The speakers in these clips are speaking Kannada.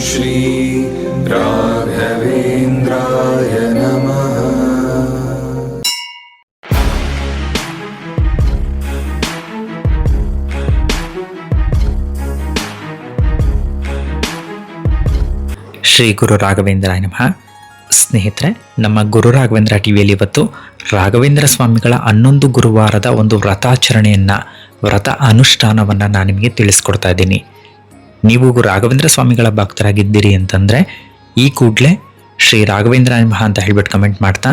श्री राघवेन्द्राय नमः ಶ್ರೀ ಗುರು ರಾಘವೇಂದ್ರಾಯ ನಮಃ ಸ್ನೇಹಿತರೆ ನಮ್ಮ ಗುರು ರಾಘವೇಂದ್ರ ಟಿವಿಯಲ್ಲಿ ಇವತ್ತು ರಾಘವೇಂದ್ರ ಸ್ವಾಮಿಗಳ ಹನ್ನೊಂದು ಗುರುವಾರದ ಒಂದು ವ್ರತಾಚರಣೆಯನ್ನು ವ್ರತ ಅನುಷ್ಠಾನವನ್ನು ನಾನು ನಿಮಗೆ ತಿಳಿಸ್ಕೊಡ್ತಾ ಇದ್ದೀನಿ ನೀವು ರಾಘವೇಂದ್ರ ಸ್ವಾಮಿಗಳ ಭಕ್ತರಾಗಿದ್ದೀರಿ ಅಂತಂದರೆ ಈ ಕೂಡಲೇ ಶ್ರೀ ರಾಘವೇಂದ್ರ ನಮಃ ಅಂತ ಹೇಳ್ಬಿಟ್ಟು ಕಮೆಂಟ್ ಮಾಡ್ತಾ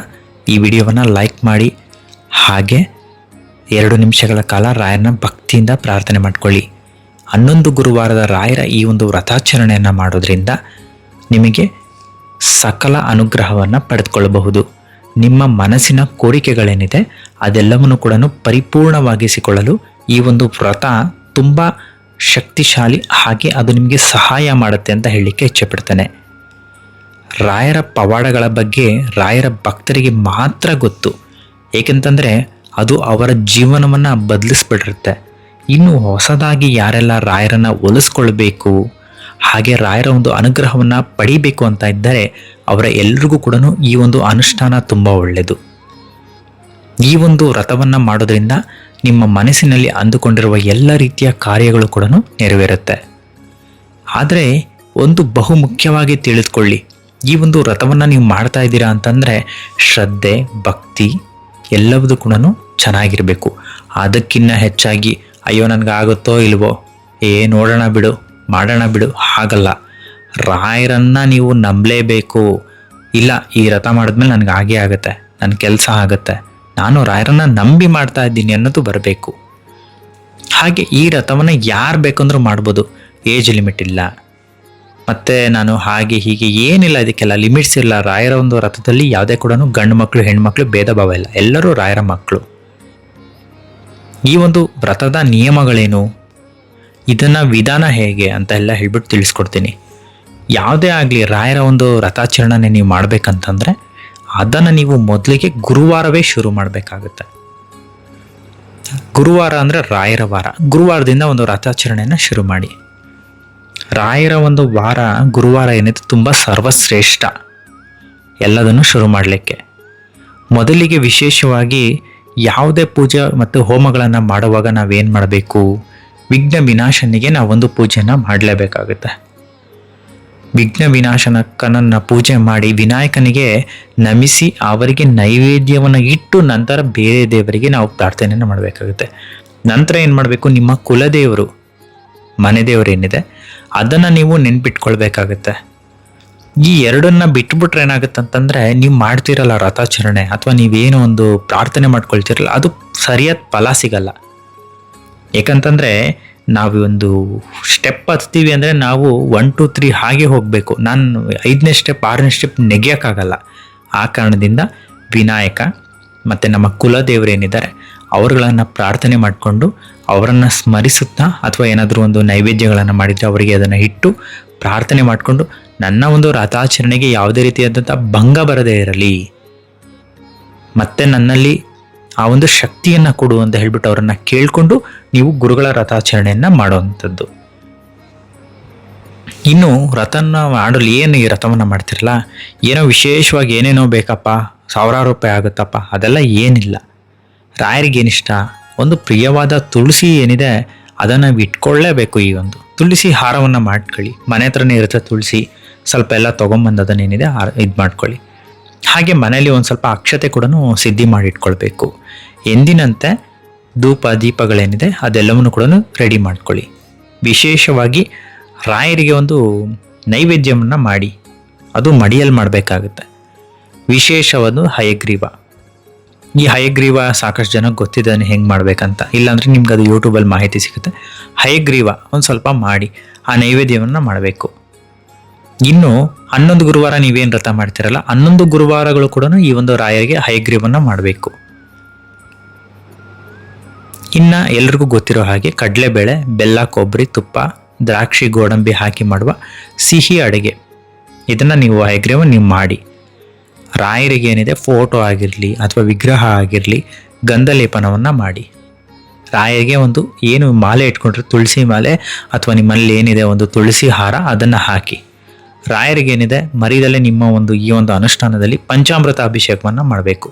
ಈ ವಿಡಿಯೋವನ್ನು ಲೈಕ್ ಮಾಡಿ. ಹಾಗೆ ಎರಡು ನಿಮಿಷಗಳ ಕಾಲ ರಾಯರನ್ನ ಭಕ್ತಿಯಿಂದ ಪ್ರಾರ್ಥನೆ ಮಾಡ್ಕೊಳ್ಳಿ. ಹನ್ನೊಂದು ಗುರುವಾರದ ರಾಯರ ಈ ಒಂದು ವ್ರತಾಚರಣೆಯನ್ನು ಮಾಡೋದ್ರಿಂದ ನಿಮಗೆ ಸಕಲ ಅನುಗ್ರಹವನ್ನು ಪಡೆದುಕೊಳ್ಳಬಹುದು. ನಿಮ್ಮ ಮನಸ್ಸಿನ ಕೋರಿಕೆಗಳೇನಿದೆ ಅದೆಲ್ಲವನ್ನು ಕೂಡ ಪರಿಪೂರ್ಣವಾಗಿಸಿಕೊಳ್ಳಲು ಈ ಒಂದು ವ್ರತ ತುಂಬ ಶಕ್ತಿಶಾಲಿ ಹಾಗೆ ಅದು ನಿಮಗೆ ಸಹಾಯ ಮಾಡುತ್ತೆ ಅಂತ ಹೇಳಲಿಕ್ಕೆ ಇಚ್ಛೆಪಡ್ತೇನೆ. ರಾಯರ ಪವಾಡಗಳ ಬಗ್ಗೆ ರಾಯರ ಭಕ್ತರಿಗೆ ಮಾತ್ರ ಗೊತ್ತು. ಏಕೆಂತಂದರೆ ಅದು ಅವರ ಜೀವನವನ್ನು ಬದಲಿಸ್ಬಿಟ್ಟಿರುತ್ತೆ. ಇನ್ನು ಹೊಸದಾಗಿ ಯಾರೆಲ್ಲ ರಾಯರನ್ನು ಒಲಿಸ್ಕೊಳ್ಬೇಕು, ಹಾಗೆ ರಾಯರ ಒಂದು ಅನುಗ್ರಹವನ್ನು ಪಡಿಬೇಕು ಅಂತ ಇದ್ದರೆ ಅವರ ಎಲ್ರಿಗೂ ಕೂಡ ಈ ಒಂದು ಅನುಷ್ಠಾನ ತುಂಬ ಒಳ್ಳೆಯದು ಈ ಒಂದು ರಥವನ್ನು ಮಾಡೋದ್ರಿಂದ ನಿಮ್ಮ ಮನಸ್ಸಿನಲ್ಲಿ ಅಂದುಕೊಂಡಿರುವ ಎಲ್ಲ ರೀತಿಯ ಕಾರ್ಯಗಳು ಕೂಡ ನೆರವೇರುತ್ತೆ. ಆದರೆ ಒಂದು ಬಹು ಮುಖ್ಯವಾಗಿ ತಿಳಿದುಕೊಳ್ಳಿ. ಈ ಒಂದು ವ್ರತವನ್ನು ನೀವು ಮಾಡ್ತಾ ಇದ್ದೀರಾ ಅಂತಂದರೆ ಶ್ರದ್ಧೆ, ಭಕ್ತಿ ಎಲ್ಲವೂ ಕೂಡ ಚೆನ್ನಾಗಿರಬೇಕು. ಅದಕ್ಕಿನ್ನ ಹೆಚ್ಚಾಗಿ, ಅಯ್ಯೋ ನನಗಾಗುತ್ತೋ ಇಲ್ವೋ, ಏ ನೋಡೋಣ ಬಿಡು, ಮಾಡೋಣ ಬಿಡು, ಹಾಗಲ್ಲ. ರಾಯರನ್ನು ನೀವು ನಂಬಲೇಬೇಕು. ಇಲ್ಲ, ಈ ವ್ರತ ಮಾಡಿದ್ಮೇಲೆ ನನಗೆ ಆಗೇ ಆಗುತ್ತೆ ನನ್ನ ಕೆಲಸ ಆಗುತ್ತೆ. ನಾನು ರಾಯರನ್ನ ನಂಬಿ ಮಾಡ್ತಾ ಇದ್ದೀನಿ ಅನ್ನೋದು ಬರಬೇಕು. ಹಾಗೆ ಈ ರಥವನ್ನು ಯಾರು ಬೇಕಂದ್ರೂ ಮಾಡ್ಬೋದು. ಏಜ್ ಲಿಮಿಟ್ ಇಲ್ಲ. ಮತ್ತು ನಾನು ಹಾಗೆ ಹೀಗೆ ಏನಿಲ್ಲ ಇದಕ್ಕೆಲ್ಲ ಲಿಮಿಟ್ಸ್ ಇಲ್ಲ. ರಾಯರ ಒಂದು ರಥದಲ್ಲಿ ಯಾವುದೇ ಕೂಡ ಗಂಡು ಮಕ್ಕಳು ಹೆಣ್ಮಕ್ಳು ಭೇದ ಭಾವ ಇಲ್ಲ. ಎಲ್ಲರೂ ರಾಯರ ಮಕ್ಕಳು. ಈ ಒಂದು ವ್ರತದ ನಿಯಮಗಳೇನು? ಇದನ್ನು ವಿಧಾನ ಹೇಗೆ ಅಂತ ಎಲ್ಲ ಹೇಳ್ಬಿಟ್ಟು ತಿಳಿಸ್ಕೊಡ್ತೀನಿ. ಯಾವುದೇ ಆಗಲಿ ರಾಯರ ಒಂದು ರಥಾಚರಣೆ ನೀವು ಮಾಡಬೇಕಂತಂದರೆ ಅದನ್ನು ನೀವು ಮೊದಲಿಗೆ ಗುರುವಾರವೇ ಶುರು ಮಾಡಬೇಕಾಗುತ್ತೆ. ಗುರುವಾರ ಅಂದರೆ ರಾಯರ ವಾರ. ಗುರುವಾರದಿಂದ ಒಂದು ರಥಾಚರಣೆಯನ್ನು ಶುರು ಮಾಡಿ. ರಾಯರ ಒಂದು ವಾರ, ಗುರುವಾರ ಏನಿದೆ ತುಂಬ ಸರ್ವಶ್ರೇಷ್ಠ. ಎಲ್ಲದನ್ನು ಶುರು ಮಾಡಲಿಕ್ಕೆ. ಮೊದಲಿಗೆ ವಿಶೇಷವಾಗಿ ಯಾವುದೇ ಪೂಜೆ ಮತ್ತು ಹೋಮಗಳನ್ನು ಮಾಡುವಾಗ ನಾವೇನು ಮಾಡಬೇಕು? ವಿಘ್ನ ವಿನಾಶನಿಗೆ ನಾವೊಂದು ಪೂಜೆಯನ್ನು ಮಾಡಲೇಬೇಕಾಗುತ್ತೆ. ವಿಘ್ನ ವಿನಾಶನಕ್ಕನನ್ನು ಪೂಜೆ ಮಾಡಿ ವಿನಾಯಕನಿಗೆ ನಮಿಸಿ ಅವರಿಗೆ ನೈವೇದ್ಯವನ್ನು ಇಟ್ಟು ನಂತರ ಬೇರೆ ದೇವರಿಗೆ ನಾವು ಪ್ರಾರ್ಥನೆಯನ್ನು ಮಾಡಬೇಕಾಗುತ್ತೆ. ನಂತರ ಏನು ಮಾಡಬೇಕು? ನಿಮ್ಮ ಕುಲದೇವರು, ಮನೆ ಏನಿದೆ, ಅದನ್ನು ನೀವು ನೆನ್ಪಿಟ್ಕೊಳ್ಬೇಕಾಗತ್ತೆ. ಈ ಎರಡನ್ನ ಬಿಟ್ಬಿಟ್ರೆ ಏನಾಗುತ್ತೆ ಅಂತಂದರೆ ನೀವು ಮಾಡ್ತಿರಲ್ಲ ರಥಾಚರಣೆ ಅಥವಾ ನೀವೇನೋ ಒಂದು ಪ್ರಾರ್ಥನೆ ಮಾಡ್ಕೊಳ್ತಿರಲ್ಲ, ಅದು ಸರಿಯಾದ ಫಲ ಸಿಗಲ್ಲ. ಏಕಂತಂದರೆ ನಾವು ಒಂದು ಸ್ಟೆಪ್ ಹತ್ತೀವಿ ಅಂದರೆ ನಾವು ಒನ್ ಟು ತ್ರೀ ಹಾಗೆ ಹೋಗಬೇಕು. ನಾನು ಐದನೇ ಸ್ಟೆಪ್ ಆರನೇ ಸ್ಟೆಪ್ ನೆಗೆಯೋಕ್ಕಾಗಲ್ಲ. ಆ ಕಾರಣದಿಂದ ವಿನಾಯಕ ಮತ್ತು ನಮ್ಮ ಕುಲದೇವರೇನಿದ್ದಾರೆ ಅವರುಗಳನ್ನು ಪ್ರಾರ್ಥನೆ ಮಾಡಿಕೊಂಡು ಅವರನ್ನು ಸ್ಮರಿಸುತ್ತಾ ಅಥವಾ ಏನಾದರೂ ಒಂದು ನೈವೇದ್ಯಗಳನ್ನು ಮಾಡಿದರೆ ಅವರಿಗೆ ಅದನ್ನು ಇಟ್ಟು ಪ್ರಾರ್ಥನೆ ಮಾಡಿಕೊಂಡು ನನ್ನ ಒಂದು ರಥಾಚರಣೆಗೆ ಯಾವುದೇ ರೀತಿಯಾದಂಥ ಭಂಗ ಬರದೇ ಇರಲಿ. ಮತ್ತೆ ನನ್ನಲ್ಲಿ ಆ ಒಂದು ಶಕ್ತಿಯನ್ನು ಕೊಡು ಅಂತ ಹೇಳ್ಬಿಟ್ಟು ಅವರನ್ನು ಕೇಳಿಕೊಂಡು ನೀವು ಗುರುಗಳ ರಥಾಚರಣೆಯನ್ನು ಮಾಡುವಂಥದ್ದು. ಇನ್ನು ರಥನ ಮಾಡಲು ಏನು ಈ ರಥವನ್ನು ಮಾಡ್ತಿರಲ್ಲ? ಏನೋ ವಿಶೇಷವಾಗಿ ಏನೇನೋ ಬೇಕಪ್ಪ? ಸಾವಿರಾರು ರೂಪಾಯಿ ಆಗುತ್ತಪ್ಪ? ಅದೆಲ್ಲ ಏನಿಲ್ಲ. ರಾಯರಿಗೆ ಏನಿಷ್ಟ? ಒಂದು ಪ್ರಿಯವಾದ ತುಳಸಿ ಏನಿದೆ, ಅದನ್ನು ಇಟ್ಕೊಳ್ಳೇಬೇಕು ಈ ಒಂದು. ತುಳಸಿ ಹಾರವನ್ನು ಮಾಡ್ಕೊಳ್ಳಿ. ಮನೆ ಹತ್ರನೇ ಇರುತ್ತೆ ತುಳಸಿ. ಸ್ವಲ್ಪ ಎಲ್ಲ ತೊಗೊಂಬಂದು ಅದನ್ನೇನಿದೆ ಇದು ಮಾಡ್ಕೊಳ್ಳಿ ಹಾಗೆ ಮನೆಯಲ್ಲಿ ಒಂದು ಸ್ವಲ್ಪ ಅಕ್ಷತೆ ಕೂಡ ಸಿದ್ಧಿ ಮಾಡಿಟ್ಕೊಳ್ಬೇಕು. ಎಂದಿನಂತೆ ಧೂಪ, ದೀಪಗಳೇನಿದೆ, ಅದೆಲ್ಲವನ್ನು ಕೂಡ ರೆಡಿ ಮಾಡ್ಕೊಳ್ಳಿ. ವಿಶೇಷವಾಗಿ ರಾಯರಿಗೆ ಒಂದು ನೈವೇದ್ಯವನ್ನು ಮಾಡಿ. ಅದು ಮಡಿಯಲ್ಲಿ ಮಾಡಬೇಕಾಗುತ್ತೆ. ವಿಶೇಷವಾದ ಹಯಗ್ರೀವ. ಈ ಹಯಗ್ರೀವ ಸಾಕಷ್ಟು ಜನಕ್ಕೆ ಗೊತ್ತಿದ್ದಾನೆ ಹೆಂಗೆ ಮಾಡಬೇಕಂತ. ಇಲ್ಲಾಂದರೆ ನಿಮ್ಗೆ ಅದು ಯೂಟ್ಯೂಬಲ್ಲಿ ಮಾಹಿತಿ ಸಿಗುತ್ತೆ. ಹಯಗ್ರೀವ ಒಂದು ಸ್ವಲ್ಪ ಮಾಡಿ ಆ ನೈವೇದ್ಯವನ್ನು ಮಾಡಬೇಕು. ಇನ್ನು ಹನ್ನೊಂದು ಗುರುವಾರ ನೀವೇನು ವ್ರತ ಮಾಡ್ತೀರಲ್ಲ, ಹನ್ನೊಂದು ಗುರುವಾರಗಳು ಕೂಡ ಈ ಒಂದು ರಾಯರಿಗೆ ಹಯಗ್ರೀವನ್ನ ಮಾಡಬೇಕು. ಇನ್ನು ಎಲ್ರಿಗೂ ಗೊತ್ತಿರೋ ಹಾಗೆ ಕಡಲೆಬೇಳೆ, ಬೆಲ್ಲ ಕೊಬ್ಬರಿ ತುಪ್ಪ, ದ್ರಾಕ್ಷಿ, ಗೋಡಂಬಿ ಹಾಕಿ ಮಾಡುವ ಸಿಹಿ ಅಡುಗೆ. ಇದನ್ನು ನೀವು ಹಯಗ್ರೀವ ನೀವು ಮಾಡಿ. ರಾಯರಿಗೆ ಏನಿದೆ, ಫೋಟೋ ಆಗಿರಲಿ ಅಥವಾ ವಿಗ್ರಹ ಆಗಿರಲಿ ಗಂಧಲೇಪನವನ್ನು ಮಾಡಿ. ರಾಯರಿಗೆ ಒಂದು ಏನು ಮಾಲೆ ಇಟ್ಕೊಂಡ್ರೆ ತುಳಸಿ ಮಾಲೆ ಅಥವಾ ನಿಮ್ಮಲ್ಲಿ ಏನಿದೆ ಒಂದು ತುಳಸಿ ಹಾರ ಅದನ್ನು ಹಾಕಿ. ರಾಯರಿಗೆ ಏನಿದೆ ಮರಿದಲ್ಲೇ ನಿಮ್ಮ ಒಂದು ಈ ಒಂದು ಅನುಷ್ಠಾನದಲ್ಲಿ ಪಂಚಾಮೃತ ಅಭಿಷೇಕವನ್ನು ಮಾಡಬೇಕು.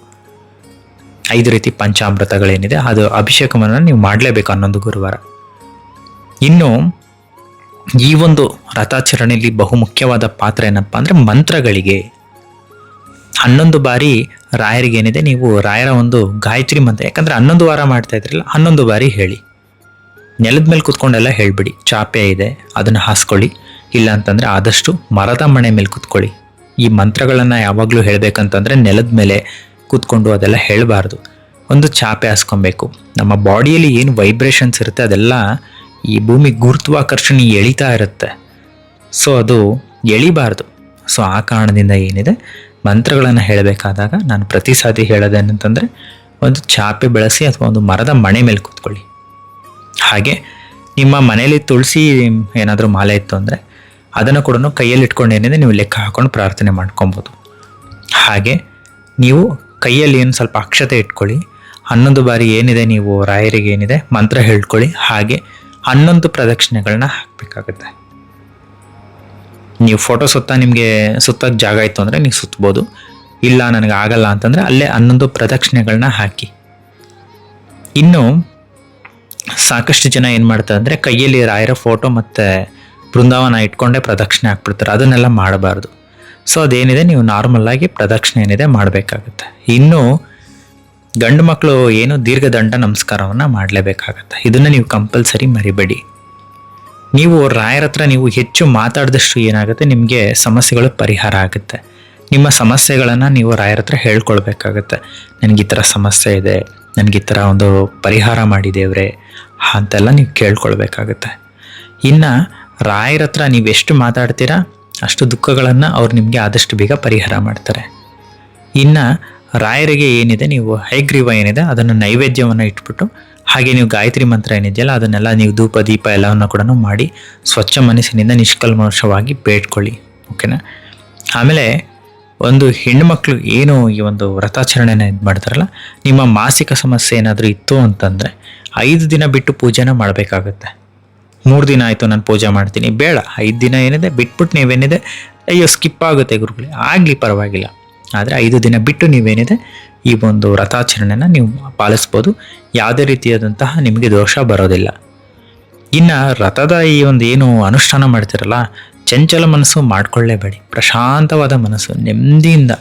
ಐದು ರೀತಿ ಪಂಚಾಮೃತಗಳೇನಿದೆ, ಅದು ಅಭಿಷೇಕವನ್ನು ನೀವು ಮಾಡಲೇಬೇಕು ಹನ್ನೊಂದು ಗುರುವಾರ. ಇನ್ನು ಈ ಒಂದು ರಥಾಚರಣೆಯಲ್ಲಿ ಬಹುಮುಖ್ಯವಾದ ಪಾತ್ರ ಏನಪ್ಪ ಅಂದರೆ ಮಂತ್ರಗಳಿಗೆ. ಹನ್ನೊಂದು ಬಾರಿ ರಾಯರಿಗೆ ಏನಿದೆ ನೀವು ರಾಯರ ಒಂದು ಗಾಯತ್ರಿ ಮಂತ್ರ, ಯಾಕಂದರೆ ಹನ್ನೊಂದು ವಾರ ಮಾಡ್ತಾ ಇದ್ರಲ್ಲ, ಹನ್ನೊಂದು ಬಾರಿ ಹೇಳಿ. ನೆಲದ ಮೇಲೆ ಕೂತ್ಕೊಂಡೆಲ್ಲ ಹೇಳ್ಬಿಡಿ, ಚಾಪೆ ಇದೆ, ಅದನ್ನು ಹಾಸ್ಕೊಳ್ಳಿ. ಇಲ್ಲ ಅಂತಂದರೆ ಆದಷ್ಟು ಮರದ ಮಣೆ ಮೇಲೆ ಕೂತ್ಕೊಳ್ಳಿ. ಈ ಮಂತ್ರಗಳನ್ನು ಯಾವಾಗಲೂ ಹೇಳಬೇಕಂತಂದರೆ ನೆಲದ ಮೇಲೆ ಕೂತ್ಕೊಂಡು ಅದೆಲ್ಲ ಹೇಳಬಾರ್ದು. ಒಂದು ಚಾಪೆ ಹಾಸ್ಕೊಬೇಕು. ನಮ್ಮ ಬಾಡಿಯಲ್ಲಿ ಏನು ವೈಬ್ರೇಷನ್ಸ್ ಇರುತ್ತೆ ಅದೆಲ್ಲ ಈ ಭೂಮಿ ಗುರುತ್ವಾಕರ್ಷಣೆ ಎಳಿತಾ ಇರುತ್ತೆ. ಸೊ ಅದು ಎಳಿಬಾರ್ದು. ಸೊ ಆ ಕಾರಣದಿಂದ ಏನಿದೆ? ಮಂತ್ರಗಳನ್ನು ಹೇಳಬೇಕಾದಾಗ ನಾನು ಪ್ರತಿ ಸಾಧಿ ಹೇಳೋದೇನಂತಂದರೆ ಒಂದು ಚಾಪೆ ಬೆಳೆಸಿ ಅಥವಾ ಒಂದು ಮರದ ಮಣೆ ಮೇಲೆ ಕೂತ್ಕೊಳ್ಳಿ. ಹಾಗೆ ನಿಮ್ಮ ಮನೆಯಲ್ಲಿ ತುಳಸಿ ಏನಾದರೂ ಮಾಲೆ ಇತ್ತು ಅಂದರೆ ಅದನ್ನು ಕೂಡ ಕೈಯಲ್ಲಿ ಇಟ್ಕೊಂಡು ಏನಿದೆ ನೀವು ಲೆಕ್ಕ ಹಾಕೊಂಡು ಪ್ರಾರ್ಥನೆ ಮಾಡ್ಕೊಬೋದು. ಹಾಗೆ ನೀವು ಕೈಯಲ್ಲಿ ಏನು ಸ್ವಲ್ಪ ಅಕ್ಷತೆ ಇಟ್ಕೊಳ್ಳಿ, ಹನ್ನೊಂದು ಬಾರಿ ಏನಿದೆ ನೀವು ರಾಯರಿಗೆ ಏನಿದೆ ಮಂತ್ರ ಹೇಳ್ಕೊಳ್ಳಿ, ಹಾಗೆ ಹನ್ನೊಂದು ಪ್ರದಕ್ಷಿಣೆಗಳನ್ನ ಹಾಕಬೇಕಾಗುತ್ತೆ. ನೀವು ಫೋಟೋ ಸುತ್ತ ನಿಮಗೆ ಸುತ್ತಕ್ಕೆ ಜಾಗ ಇತ್ತು ಅಂದರೆ ನೀವು ಸುತ್ತಬೋದು ಇಲ್ಲ ನನಗೆ ಆಗಲ್ಲ ಅಂತಂದರೆ ಅಲ್ಲೇ ಹನ್ನೊಂದು ಪ್ರದಕ್ಷಿಣೆಗಳನ್ನ ಹಾಕಿ. ಇನ್ನು ಸಾಕಷ್ಟು ಜನ ಏನು ಮಾಡ್ತಾರೆ ಅಂದರೆ ಕೈಯಲ್ಲಿ ರಾಯರ ಫೋಟೋ ಮತ್ತು ಬೃಂದಾವನ ಇಟ್ಕೊಂಡೆ ಪ್ರದಕ್ಷಿಣೆ ಹಾಕ್ಬಿಡ್ತಾರೆ. ಅದನ್ನೆಲ್ಲ ಮಾಡಬಾರ್ದು. ಸೊ ಅದೇನಿದೆ? ನೀವು ನಾರ್ಮಲ್ಲಾಗಿ ಪ್ರದಕ್ಷಿಣೆ ಏನಿದೆ ಮಾಡಬೇಕಾಗುತ್ತೆ. ಇನ್ನು ಗಂಡು ಮಕ್ಕಳು ಏನು ದೀರ್ಘದಂಡ ನಮಸ್ಕಾರವನ್ನು ಮಾಡಲೇಬೇಕಾಗತ್ತೆ. ಇದನ್ನು ನೀವು ಕಂಪಲ್ಸರಿ ಮರಿಬೇಡಿ. ನೀವು ರಾಯರ ಹತ್ರ ನೀವು ಹೆಚ್ಚು ಮಾತಾಡಿದಷ್ಟು ಏನಾಗುತ್ತೆ? ನಿಮಗೆ ಸಮಸ್ಯೆಗಳು ಪರಿಹಾರ ಆಗುತ್ತೆ. ನಿಮ್ಮ ಸಮಸ್ಯೆಗಳನ್ನು ನೀವು ರಾಯರ ಹತ್ರ ಹೇಳ್ಕೊಳ್ಬೇಕಾಗತ್ತೆ. ನನಗೆ ಈ ಥರ ಸಮಸ್ಯೆ ಇದೆ. ನನಗೆ ಈ ಥರ ಒಂದು ಪರಿಹಾರ ಮಾಡಿದೇವ್ರೆ ಅಂತೆಲ್ಲ ನೀವು ಕೇಳ್ಕೊಳ್ಬೇಕಾಗತ್ತೆ. ಇನ್ನು ರಾಯರ ಹತ್ರ ನೀವು ಎಷ್ಟು ಮಾತಾಡ್ತೀರಾ, ಅಷ್ಟು ದುಃಖಗಳನ್ನು ಅವ್ರು ನಿಮಗೆ ಆದಷ್ಟು ಬೇಗ ಪರಿಹಾರ ಮಾಡ್ತಾರೆ. ಇನ್ನು ರಾಯರಿಗೆ ಏನಿದೆ, ನೀವು ಹೈಗ್ರೀವ ಏನಿದೆ, ಅದನ್ನು ನೈವೇದ್ಯವನ್ನು ಇಟ್ಬಿಟ್ಟು, ಹಾಗೆ ನೀವು ಗಾಯತ್ರಿ ಮಂತ್ರ ಏನಿದೆಯಲ್ಲ, ಅದನ್ನೆಲ್ಲ ನೀವು ಧೂಪ, ದೀಪ ಎಲ್ಲವನ್ನು ಕೂಡ ಮಾಡಿ ಸ್ವಚ್ಛ ಮನಸ್ಸಿನಿಂದ ನಿಷ್ಕಲ್ಮಶವಾಗಿ ಬೇಡ್ಕೊಳ್ಳಿ, ಓಕೆನಾ? ಆಮೇಲೆ ಒಂದು ಹೆಣ್ಮಕ್ಳು ಏನು ಈ ಒಂದು ವ್ರತಾಚರಣೆನ ಇದು ಮಾಡ್ತಾರಲ್ಲ, ನಿಮ್ಮ ಮಾಸಿಕ ಸಮಸ್ಯೆ ಏನಾದರೂ ಇತ್ತು ಅಂತಂದರೆ, ಐದು ದಿನ ಬಿಟ್ಟು ಪೂಜೆನ ಮಾಡಬೇಕಾಗತ್ತೆ. ಮೂರು ದಿನ ಆಯಿತು ನಾನು ಪೂಜೆ ಮಾಡ್ತೀನಿ. ಬೇಡ, ಐದು ದಿನ ಏನಿದೆ ಬಿಟ್ಬಿಟ್ಟು ನೀವೇನಿದೆ, ಅಯ್ಯೋ ಸ್ಕಿಪ್ ಆಗುತ್ತೆ ಗುರುಗಳೇ. ಆಗಲಿ ಪರವಾಗಿಲ್ಲ. ಆದರೆ ಐದು ದಿನ ಬಿಟ್ಟು ನೀವೇನಿದೆ, ಈ ಒಂದು ವ್ರತಾಚರಣೆನ ನೀವು ಪಾಲಿಸ್ಬೋದು. ಯಾವುದೇ ರೀತಿಯಾದಂತಹ ನಿಮಗೆ ದೋಷ ಬರೋದಿಲ್ಲ. ಇನ್ನು ರಥದ ಈ ಒಂದು ಏನು ಅನುಷ್ಠಾನ ಮಾಡ್ತಿರಲ್ಲ, ಚಂಚಲ ಮನಸ್ಸು ಮಾಡಿಕೊಳ್ಳೇಬೇಡಿ. ಪ್ರಶಾಂತವಾದ ಮನಸ್ಸು, ನೆಮ್ಮದಿಯಿಂದ,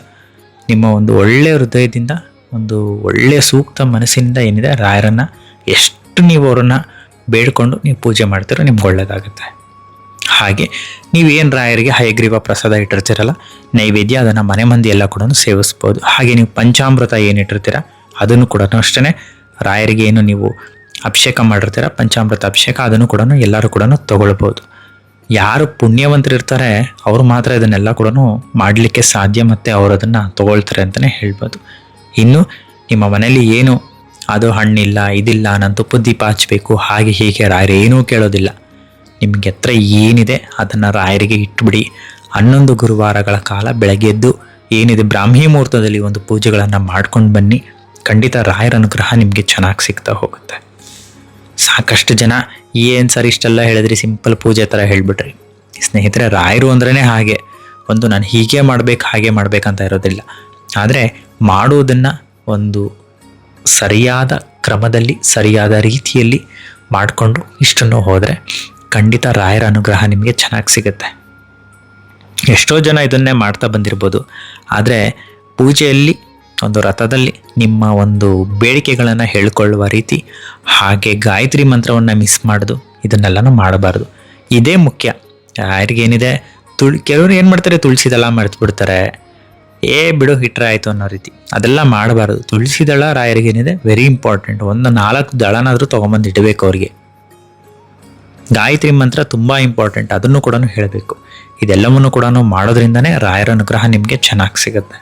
ನಿಮ್ಮ ಒಂದು ಒಳ್ಳೆಯ ಹೃದಯದಿಂದ, ಒಂದು ಒಳ್ಳೆಯ ಸೂಕ್ತ ಮನಸ್ಸಿನಿಂದ ಏನಿದೆ, ರಾಯರನ್ನು ಎಷ್ಟು ನೀವು ಅವರನ್ನು ಬೇಡ್ಕೊಂಡು ನೀವು ಪೂಜೆ ಮಾಡ್ತಿರೋ ನಿಮ್ಗೆ ಒಳ್ಳೆಯದಾಗುತ್ತೆ ಹಾಗೆ ನೀವೇನು ರಾಯರಿಗೆ ಹಯಗ್ರೀವ ಪ್ರಸಾದ ಇಟ್ಟಿರ್ತೀರಲ್ಲ, ನೈವೇದ್ಯ ಅದನ್ನು ಮನೆ ಮಂದಿ ಎಲ್ಲ ಕೂಡ ಸೇವಿಸ್ಬೋದು. ಹಾಗೆ ನೀವು ಪಂಚಾಮೃತ ಏನು ಇಟ್ಟಿರ್ತೀರ, ಅದನ್ನು ಕೂಡ ಅಷ್ಟೇ ರಾಯರಿಗೆ ಏನು ನೀವು ಅಭಿಷೇಕ ಮಾಡಿರ್ತೀರ, ಪಂಚಾಮೃತ ಅಭಿಷೇಕ ಅದನ್ನು ಕೂಡ ಎಲ್ಲರೂ ಕೂಡ ತಗೊಳ್ಬೋದು. ಯಾರು ಪುಣ್ಯವಂತರು ಇರ್ತಾರೆ, ಅವರು ಮಾತ್ರ ಇದನ್ನೆಲ್ಲ ಕೂಡ ಮಾಡಲಿಕ್ಕೆ ಸಾಧ್ಯ ಮತ್ತು ಅವರು ಅದನ್ನು ತಗೊಳ್ತಾರೆ ಅಂತಲೇ ಹೇಳ್ಬೋದು. ಇನ್ನು ನಿಮ್ಮ ಮನೆಯಲ್ಲಿ ಏನು ಅದು ಹಣ್ಣಿಲ್ಲ, ಇದಿಲ್ಲ ನಾನು ತುಪ್ಪದ ದೀಪ ಹಚ್ಚಬೇಕು ಹಾಗೆ ಹೀಗೆ ರಾಯರು, ಏನೂ ಕೇಳೋದಿಲ್ಲ. ನಿಮಗೆ ಹತ್ರ ಏನಿದೆ ಅದನ್ನು ರಾಯರಿಗೆ ಇಟ್ಬಿಡಿ. ಹನ್ನೊಂದು ಗುರುವಾರಗಳ ಕಾಲ ಬೆಳಗ್ಗೆ ಎದ್ದು ಏನಿದೆ ಬ್ರಾಹ್ಮಿ ಮುಹೂರ್ತದಲ್ಲಿ ಒಂದು ಪೂಜೆಗಳನ್ನು ಮಾಡ್ಕೊಂಡು ಬನ್ನಿ. ಖಂಡಿತ ರಾಯರ ಅನುಗ್ರಹ ನಿಮಗೆ ಚೆನ್ನಾಗಿ ಸಿಗ್ತಾ ಹೋಗುತ್ತೆ. ಸಾಕಷ್ಟು ಜನ, ಏನು ಸರ್ ಇಷ್ಟೆಲ್ಲ ಹೇಳಿದ್ರಿ, ಸಿಂಪಲ್ ಪೂಜೆ ಥರ ಹೇಳ್ಬಿಟ್ರಿ. ಸ್ನೇಹಿತರೆ, ರಾಯರು ಅಂದ್ರೇ ಹಾಗೆ. ಒಂದು ನಾನು ಹೀಗೆ ಮಾಡಬೇಕು, ಹಾಗೆ ಮಾಡಬೇಕಂತ ಇರೋದಿಲ್ಲ. ಆದರೆ ಮಾಡುವುದನ್ನು ಒಂದು ಸರಿಯಾದ ಕ್ರಮದಲ್ಲಿ, ಸರಿಯಾದ ರೀತಿಯಲ್ಲಿ ಮಾಡಿಕೊಂಡು ಇಷ್ಟನ್ನು ಹೋದರೆ ಖಂಡಿತ ರಾಯರ ಅನುಗ್ರಹ ನಿಮಗೆ ಚೆನ್ನಾಗಿ ಸಿಗುತ್ತೆ. ಎಷ್ಟೋ ಜನ ಇದನ್ನೇ ಮಾಡ್ತಾ ಬಂದಿರ್ಬೋದು, ಆದರೆ ಪೂಜೆಯಲ್ಲಿ, ಒಂದು ರಥದಲ್ಲಿ ನಿಮ್ಮ ಒಂದು ಬೇಡಿಕೆಗಳನ್ನು ಹೇಳಿಕೊಳ್ಳುವ ರೀತಿ, ಹಾಗೆ ಗಾಯತ್ರಿ ಮಂತ್ರವನ್ನು ಮಿಸ್ ಮಾಡೋದು, ಇದನ್ನೆಲ್ಲನೂ ಮಾಡಬಾರ್ದು. ಇದೇ ಮುಖ್ಯ. ಯಾರಿಗೇನಿದೆ ತುಳ್, ಕೆಲವರು ಏನು ಮಾಡ್ತಾರೆ ತುಳಸಿದೆಲ್ಲ ಮರೆತು ಬಿಡ್ತಾರೆ ಏ ಬಿಡು ಹಿಟ್ರೆ ಆಯಿತು ಅನ್ನೋ ರೀತಿ. ಅದೆಲ್ಲ ಮಾಡಬಾರ್ದು. ತುಳಸಿ ದಳ ರಾಯರಿಗೇನಿದೆ ವೆರಿ ಇಂಪಾರ್ಟೆಂಟ್ ಒಂದು ನಾಲ್ಕು ದಳನಾದರೂ ತೊಗೊಂಬಂದು ಇಡಬೇಕು ಅವರಿಗೆ. ಗಾಯತ್ರಿ ಮಂತ್ರ ತುಂಬ ಇಂಪಾರ್ಟೆಂಟ್ ಅದನ್ನು ಕೂಡ ಹೇಳಬೇಕು. ಇದೆಲ್ಲವನ್ನು ಕೂಡ ಮಾಡೋದ್ರಿಂದನೇ ರಾಯರ ಅನುಗ್ರಹ ನಿಮಗೆ ಚೆನ್ನಾಗಿ ಸಿಗುತ್ತೆ.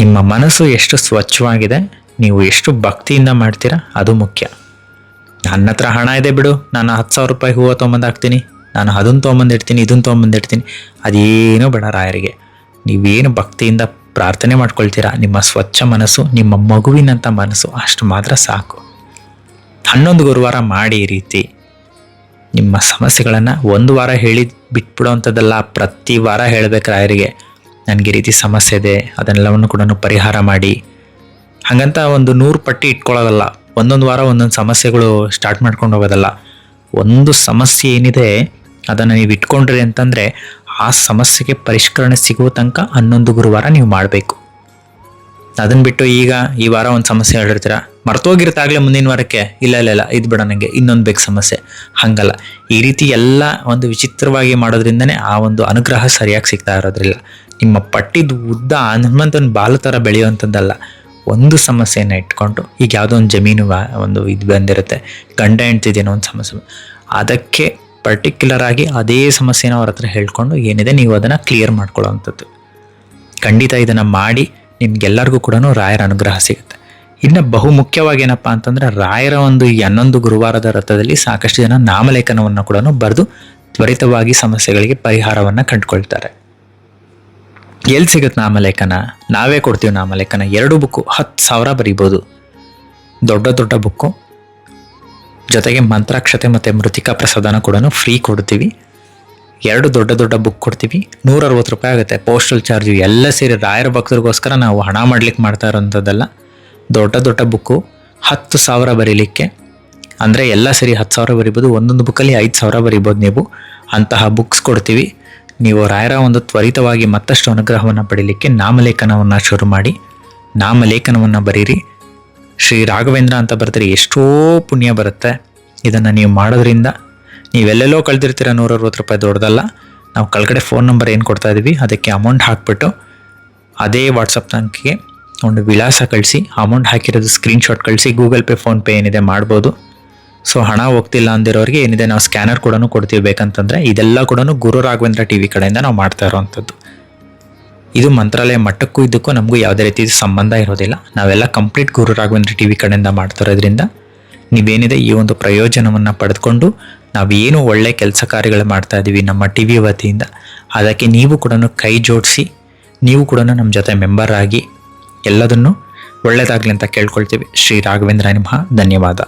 ನಿಮ್ಮ ಮನಸ್ಸು ಎಷ್ಟು ಸ್ವಚ್ಛವಾಗಿದೆ, ನೀವು ಎಷ್ಟು ಭಕ್ತಿಯಿಂದ ಮಾಡ್ತೀರಾ, ಅದು ಮುಖ್ಯ. ನನ್ನ ಹತ್ರ ಹಣ ಇದೆ ಬಿಡು. ನಾನು ಹತ್ತು ಸಾವಿರ ರೂಪಾಯಿ ಹೂವು ತೊಗೊಂಬಂದು ಹಾಕ್ತೀನಿ ನಾನು ಅದನ್ನು ತೊಗೊಂಬಂದಿಡ್ತೀನಿ ಇದನ್ನು ತೊಗೊಂಬಂದಿಡ್ತೀನಿ ಅದೇನೂ ಬೇಡ ರಾಯರಿಗೆ. ನೀವೇನು ಭಕ್ತಿಯಿಂದ ಪ್ರಾರ್ಥನೆ ಮಾಡ್ಕೊಳ್ತೀರಾ? ನಿಮ್ಮ ಸ್ವಚ್ಛ ಮನಸ್ಸು, ನಿಮ್ಮ ಮಗುವಿನಂಥ ಮನಸ್ಸು, ಅಷ್ಟು ಮಾತ್ರ ಸಾಕು. ಹನ್ನೊಂದು ಗುರುವಾರ ಮಾಡಿ ಈ ರೀತಿ. ನಿಮ್ಮ ಸಮಸ್ಯೆಗಳನ್ನು ಒಂದು ವಾರ ಹೇಳಿ ಬಿಟ್ಬಿಡೋವಂಥದ್ದಲ್ಲ ಪ್ರತಿ ವಾರ ಹೇಳಬೇಕು ರಾಯರಿಗೆ. ನನಗೆ ಈ ರೀತಿ ಸಮಸ್ಯೆ ಇದೆ, ಅದನ್ನೆಲ್ಲವನ್ನು ಕೂಡ ಪರಿಹಾರ ಮಾಡಿ. ಹಾಗಂತ ಒಂದು ನೂರು ಪಟ್ಟಿ ಇಟ್ಕೊಳ್ಳೋದಲ್ಲ, ಒಂದೊಂದು ವಾರ ಒಂದೊಂದು ಸಮಸ್ಯೆಗಳು ಸ್ಟಾರ್ಟ್ ಮಾಡ್ಕೊಂಡು ಹೋಗೋದಲ್ಲ. ಒಂದು ಸಮಸ್ಯೆ ಏನಿದೆ, ಅದನ್ನು ನೀವು ಇಟ್ಕೊಂಡ್ರಿ ಅಂತಂದರೆ ಆ ಸಮಸ್ಯೆಗೆ ಪರಿಷ್ಕರಣೆ ಸಿಗೋ ತನಕ ಹನ್ನೊಂದು ಗುರುವಾರ ನೀವು ಮಾಡಬೇಕು. ಅದನ್ನು ಬಿಟ್ಟು ಈಗ ಈ ವಾರ ಒಂದು ಸಮಸ್ಯೆ ಹೇಳಿರ್ತೀರ? ಮರ್ತೋಗಿರ್ತಾಗಲೇ ಮುಂದಿನ ವಾರಕ್ಕೆ ಇಲ್ಲ ಇಲ್ಲ ಇಲ್ಲ, ಇದು ಬಿಡ ನನಗೆ ಇನ್ನೊಂದು ಬೇಕು ಸಮಸ್ಯೆ. ಹಾಗಲ್ಲ. ಈ ರೀತಿ ಎಲ್ಲ ಒಂದು ವಿಚಿತ್ರವಾಗಿ ಮಾಡೋದ್ರಿಂದನೇ ಆ ಒಂದು ಅನುಗ್ರಹ ಸರಿಯಾಗಿ ಸಿಗ್ತಾ ಇರೋದ್ರಿಲ್ಲ. ನಿಮ್ಮ ಪಟ್ಟಿದ ಉದ್ದ ಹನುಮಂತನ ಬಾಲ ಥರ ಬೆಳೆಯುವಂಥದ್ದಲ್ಲ. ಒಂದು ಸಮಸ್ಯೆಯನ್ನು ಇಟ್ಕೊಂಡು ಈಗ ಯಾವುದೋ ಒಂದು ಜಮೀನು ಒಂದು ಇದು ಬಂದಿರುತ್ತೆ. ಗಂಡ ಹೆಂಡ್ತಿದೇನೋ ಒಂದು ಸಮಸ್ಯೆ. ಅದಕ್ಕೆ ಪರ್ಟಿಕ್ಯುಲರ್ ಆಗಿ ಅದೇ ಸಮಸ್ಯೆನ ಅವ್ರ ಹತ್ರ ಹೇಳ್ಕೊಂಡು ಏನಿದೆ ನೀವು ಅದನ್ನು ಕ್ಲಿಯರ್ ಮಾಡ್ಕೊಳ್ಳೋವಂಥದ್ದು. ಖಂಡಿತ ಇದನ್ನು ಮಾಡಿ ನಿಮ್ಗೆಲ್ಲರಿಗೂ ಕೂಡ ರಾಯರ ಅನುಗ್ರಹ ಸಿಗುತ್ತೆ. ಇನ್ನು ಬಹು ಮುಖ್ಯವಾಗಿ ಏನಪ್ಪ ಅಂತಂದ್ರೆ ರಾಯರ ಒಂದು ಈ ಹನ್ನೊಂದು ಗುರುವಾರದ ರಥದಲ್ಲಿ ಸಾಕಷ್ಟು ಜನ ನಾಮಲೇಖನವನ್ನು ಕೂಡ ಬರೆದು ತ್ವರಿತವಾಗಿ ಸಮಸ್ಯೆಗಳಿಗೆ ಪರಿಹಾರವನ್ನು ಕಂಡುಕೊಳ್ತಾರೆ. ಎಲ್ಲಿ ಸಿಗುತ್ತೆ ನಾಮಲೇಖನ? ನಾವೇ ಕೊಡ್ತೀವಿ ನಾಮಲೇಖನ. ಎರಡು ಬುಕ್ಕು, ಹತ್ತು ಸಾವಿರ ಬರೀಬೋದು. ದೊಡ್ಡ ದೊಡ್ಡ ಬುಕ್ಕು. ಜೊತೆಗೆ ಮಂತ್ರಾಕ್ಷತೆ ಮತ್ತು ಮೃತಿಕಾ ಪ್ರಸಾದನ ಕೂಡ ಫ್ರೀ ಕೊಡ್ತೀವಿ. ಎರಡು ದೊಡ್ಡ ದೊಡ್ಡ ಬುಕ್ ಕೊಡ್ತೀವಿ. ನೂರ ಅರವತ್ತು ರೂಪಾಯಿ ಆಗುತ್ತೆ. ಪೋಸ್ಟಲ್ ಚಾರ್ಜು ಎಲ್ಲ ಸೇರಿ ರಾಯರ ಭಕ್ತರಿಗೋಸ್ಕರ ನಾವು ಹಣ ಮಾಡ್ಲಿಕ್ಕೆ ಮಾಡ್ತಾ ಇರೋಂಥದ್ದಲ್ಲ. ದೊಡ್ಡ ದೊಡ್ಡ ಬುಕ್ಕು ಹತ್ತು ಸಾವಿರ ಬರೀಲಿಕ್ಕೆ. ಅಂದರೆ ಎಲ್ಲ ಸೇರಿ ಹತ್ತು ಸಾವಿರ ಬರಿಬೋದು. ಒಂದೊಂದು ಬುಕ್ಕಲ್ಲಿ ಐದು ಸಾವಿರ ಬರಿಬೋದು ನೀವು. ಅಂತಹ ಬುಕ್ಸ್ ಕೊಡ್ತೀವಿ. ನೀವು ರಾಯರ ಒಂದು ತ್ವರಿತವಾಗಿ ಮತ್ತಷ್ಟು ಅನುಗ್ರಹವನ್ನು ಪಡೀಲಿಕ್ಕೆ ನಾಮಲೇಖನವನ್ನು ಶುರು ಮಾಡಿ. ನಾಮಲೇಖನವನ್ನು ಬರೀರಿ. ಶ್ರೀ ರಾಘವೇಂದ್ರ ಅಂತ ಬರ್ತಾರೆ, ಎಷ್ಟೋ ಪುಣ್ಯ ಬರುತ್ತೆ. ಇದನ್ನು ನೀವು ಮಾಡೋದ್ರಿಂದ ನೀವೆಲ್ಲೆಲ್ಲೋ ಕಳೆದಿರ್ತೀರ ನೂರ ಅರವತ್ತು ರೂಪಾಯಿ ದೊಡ್ಡದಲ್ಲ. ನಾವು ಕೆಳಗಡೆ ಫೋನ್ ನಂಬರ್ ಏನು ಕೊಡ್ತಾ ಇದ್ದೀವಿ ಅದಕ್ಕೆ ಅಮೌಂಟ್ ಹಾಕ್ಬಿಟ್ಟು ಅದೇ ವಾಟ್ಸಪ್ ಸಂಖ್ಯೆಗೆ ಒಂದು ವಿಳಾಸ ಕಳಿಸಿ ಅಮೌಂಟ್ ಹಾಕಿರೋದು ಸ್ಕ್ರೀನ್ಶಾಟ್ ಕಳಿಸಿ ಗೂಗಲ್ ಪೇ ಫೋನ್ಪೇ ಏನಿದೆ ಮಾಡ್ಬೋದು. ಸೊ ಹಣ ಹೋಗ್ತಿಲ್ಲ ಅಂದಿರೋರಿಗೆ ಏನಿದೆ, ನಾವು ಸ್ಕ್ಯಾನರ್ ಕೂಡ ಕೊಡ್ತೀವಿ ಬೇಕಂತಂದರೆ, ಇದೆಲ್ಲ ಕೂಡ ಗುರು ರಾಘವೇಂದ್ರ ಟಿ ವಿ ಕಡೆಯಿಂದ ನಾವು ಮಾಡ್ತಾ ಇರೋವಂಥದ್ದು. ಇದು ಮಂತ್ರಾಲಯ ಮಟ್ಟಕ್ಕೂ ಇದಕ್ಕೂ ನಮಗೂ ಯಾವುದೇ ರೀತಿ ಸಂಬಂಧ ಇರೋದಿಲ್ಲ. ನಾವೆಲ್ಲ complete Guru Raghavendra T V ಕಡೆಯಿಂದ ಮಾಡ್ತಿರೋದ್ರಿಂದ ನೀವೇನಿದೆ ಈ ಒಂದು ಪ್ರಯೋಜನವನ್ನು ಪಡೆದುಕೊಂಡು ನಾವೇನು ಒಳ್ಳೆ ಕೆಲಸ ಕಾರ್ಯಗಳು ಮಾಡ್ತಾ ಇದ್ದೀವಿ ನಮ್ಮ ಟಿ ವಿ ವತಿಯಿಂದ. ಅದಕ್ಕೆ ನೀವು ಕೂಡ ಕೈ ಜೋಡಿಸಿ, ನೀವು ಕೂಡ ನಮ್ಮ ಜೊತೆ ಮೆಂಬರ್ ಆಗಿ ಎಲ್ಲದನ್ನು ಒಳ್ಳೆಯದಾಗಲಿ ಅಂತ ಕೇಳ್ಕೊಳ್ತೀವಿ. ಶ್ರೀ ರಾಘವೇಂದ್ರ ನಿಮಃ. ಧನ್ಯವಾದ.